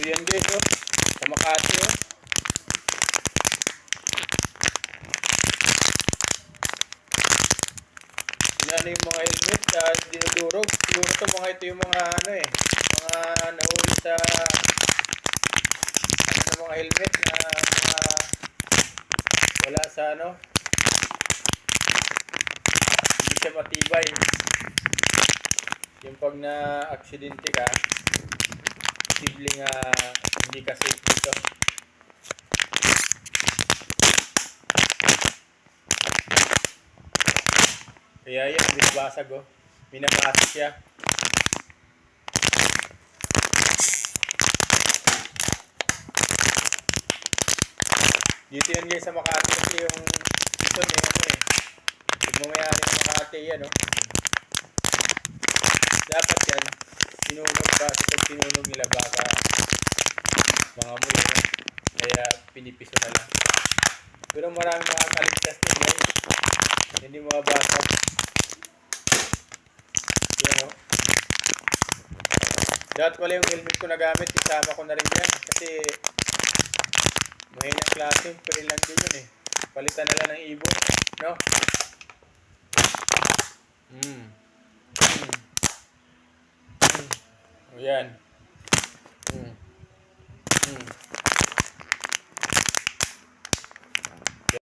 So yan guys, oh. Sa Makati, oh. Yan yung mga helmet na dinudurog. Siguro to mga ito yung mga ano eh. Mga nahuli sa ano mga helmet na mga wala sa ano. Hindi siya matibay. Yung pag na-aksidente ka, posibleng ah, hindi ka safe dito. Kaya yan, binabasag oh. Minabasag siya. Dito yan guys sa Makati kasi yung ito may ano eh. Nagmamayari ng Makati yan oh. Dapat yan, sinunog pa kasi pag sinunog nila baka mga muli no? Kaya pinipiso na lang. Pero maraming mga kaligtas din guys. Hindi mga bata. Yan o. Dapat pala yung helmet ko na gamit, isama ko na rin yan. Kasi mahinang klase, pero lang din yun eh. Palitan na lang ng ibon. No? Hmm.